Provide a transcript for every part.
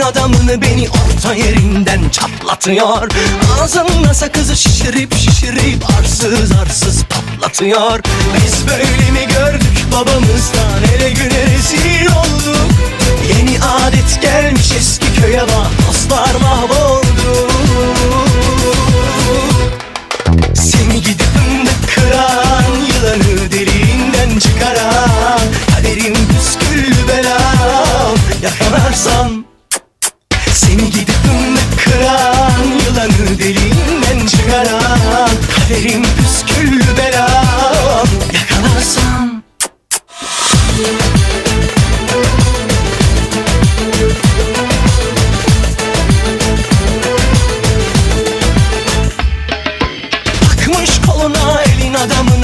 adamını beni orta yerinden çatlatıyor. Ağzında sakızı şişirip şişirip arsız arsız patlatıyor. Biz böyle mi gördük babamızdan ele güne rezil olduk. Yeni adet gelmiş eski köye bak dostlar mahvoldu. Seni gidip fındık kıran Yılanı deliğinden çıkaran Kaderim püsküllü belam Yakalarsan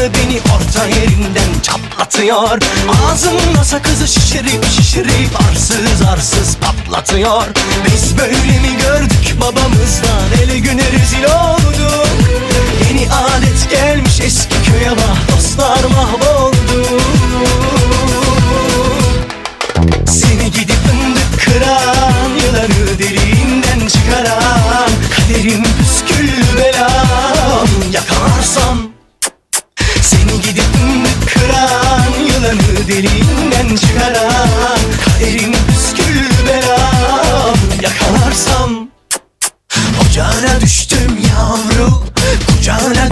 beni orta yerinden çatlatıyor. Ağzımda sakızı şişirip şişirip arsız arsız patlatıyor. Biz böyle mi gördük babamızdan ele güne rezil olduk? Yeni adet gelmiş eski köye bak dostlar mahvoldu Seni gidip fındık kıran Yılanı deliğinden çıkaran Kaderim Deliğinden çıkaran Kaderim püsküllü belam Yakalarsam Ocağına düştüm yavru Kucağına